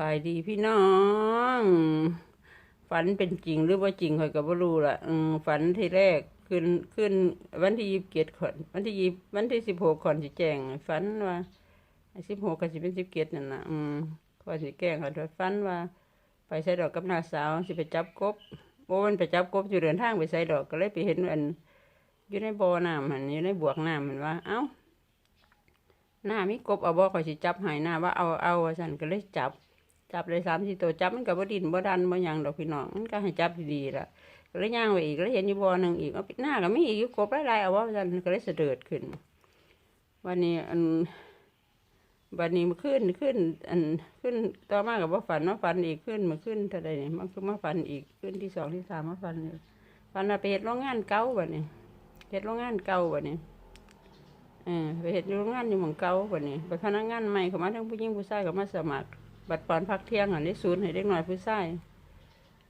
ไปดีพี่น้อง ฝันเป็นจริงหรือว่าจริงข่อยก็บ่รู้ล่ะฝันที่แรกขึ้นขึ้น วันที่ยี่สิบเจ็ดขอนวันที่ยี่วันที่สิบหกขอนสิแจ้งฝันว่าสิบหกก็สิเป็นสิบเจ็ดนั่นน่ะอืมขอยสิแก้งขาด้วยฝันว่า ไปใส่ดอกกับน้าสาวสิไปจับกบโอ้มันไปจับกบอยู่เดินทางไปใส่ดอกก็เลยไปเห็นอันอยู่ในบ่อน้ำหันอยู่ในบวกน้ำมันว่า เอ้าหน้ามีกบเอาบ่ข่อยสิจับหายหน้าว่าเอาเอาว่าซั่นก็เลยจับ จับเลยสามสี่ตัวจับมันก็บ่ดินบ่ดันบ่ยังดอกพี่น้องมันก็ให้จับดีๆล่ะก็เลยย่างไปอีกแล้วเห็นอยู่บ่อหนึ่งอีกเอาปิดหน้าก็มีอีกกบหลายๆเอาว่าซั่นก็เลยเสด็จขึ้น วันนี้อันวันนี้มันขึ้นขึ้น อันขึ้นต่อมากับว่าฝันมาฝันอีกขึ้นมาขึ้นเท่าใดนี่ยมันคือมาฝันอีกขึ้นที่สองที่สามมาฝันอีกฝันว่าไปเฮ็ดโรงงานเก่าบัดนี้เฮ็ดโรงงานเก่าบัดนี้เออไปเห็ดโรงงานอยู่หมองเก่าบัดนี้ไปพนักงานใหม่เขามาทั้งผู้หญิงผู้ชายเขามาสมัคร บัตรปอนพักเที่ยงอันนี้ศูนย์ให้เด็กน้อยผู้ชาย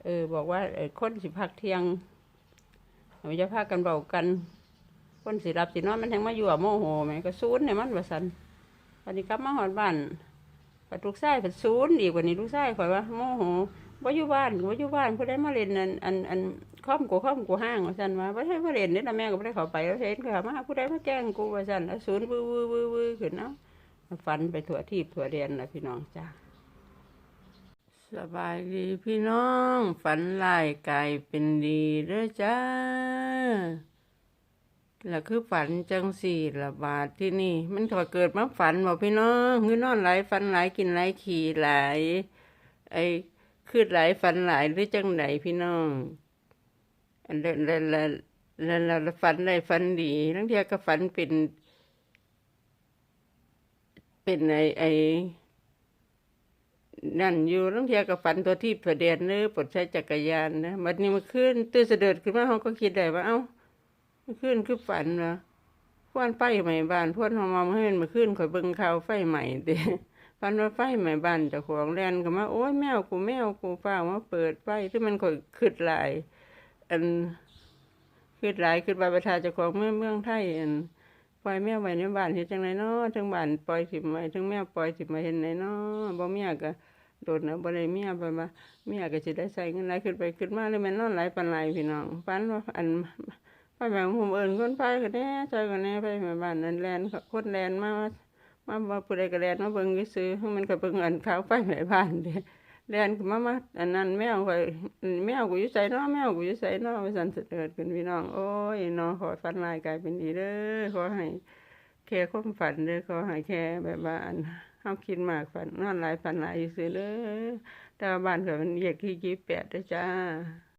เออบอกว่าเออคนสิพักเที่ยงมันจะพากันเบากัน คนสิรับสินอนมันแทงมาอยู่อะโมโหแหมก็ศูนย์เนี่ยมันว่าสันวันนี้กลับมาหอดบ้านปัดลูกชายปัดศูนย์อีกวันนี้ลูกชายข่อยว่าโมโหว่าอยู่บ้านว่าอยู่บ้านผู้ใดมาเล่นอันอันอันข้อมกูข้อมกูห้างว่าสันว่าไม่ใช่มาเล่นนี่ละแม่ก็ไม่ได้เข้าไปแล้วเห็นเขามาผู้ใดมาแจ้งกูว่าสันแล้วศูนย์วื้อวื้อวื้อวื้ขึ้นเนาะฟันไปถั่วทีบถั่วเรียนนะพี่น้องจ้า สบายดีพี่น้อง ฝันลายกายเป็นดีเด้อจ้าแล้วคือฝันจังสี่ละบาทที่นี่ มันก็เกิดมาฝันบอกพี่น้องคือนอนไหลฝันไหลกินไหลขี่ไหลไอ้คือหลฝันไหลหรือจังไหนพี่น้องอันแล้วแล้วแล้วแล้วแล้วฝันได้ฝันดีทั้งเทียก็ฝันเป็น เป็นไอ้ไอ้ นั่นอยู่ทั้งเทียก็ฝันตัวที่ประเดียนเนื้อปลดใช้จักรยานนะบัดนี้มาขึ้นตื่นเสด็จขึ้นมาเขาก็คิดได้ว่าเอ้าเมื่อคืนคือฝันนะพวนไฟใหม่บ้านพวนหอมมาให้มันมาขึ้นข่อยเบิ่งข่าวไฟใหม่เด้ฝันว่าไฟใหม่บ้านเจ้าของแลนก็มาโอ้ยแมวกูแมวกูฟ้ามาเปิดไฟที่มันข่อยขึ้นหลาย อันขึ้นหลายขึ้นบาประชาเจ้าของเมืองเมืองไทยอันปล่อยแมวไว้ในบ้านเฮ็ดจังไดเนาะทั้งบ้านปล่อยสิไว้ทั้งแมวปล่อยสิมาเห็นไหนเนาะบ่เมียก็ โดดนะบ่ได้เมียไปมาเมียก็สิได้ใส่เงินไหลขึ้นไปขึ้นมาเลยม่นนอนไหลปานหลพี่น้องฝันว่าอันไปแบบผมเอิญคนไปก็แน่ใจก็แน่ไปแม่บ้านนั่นแลนคนแลนมามามาผู้ใดก็แลนมาเบิ่งซื้อมันก็เบิ่งอันเขาไปแม่บ้านเด้แลนก็มามาอันนั้นแมวข่อยแมวกูอยู่ไสเนาะแมวกูอยู่ไสเนาะว่าซั่นเสด็จขึ้นพี่น้องโอ้ยเนาะขอฝันร้ายกลายเป็นดีเด้อขอให้แค่ความฝันเด้อขอให้แค่แบบว่าอัน เขาคิดมากฝันนอนหลายฝันหลายซื่อเลยแต่บ้านข่อยมันแยกที่ยี่แปด้อจ้า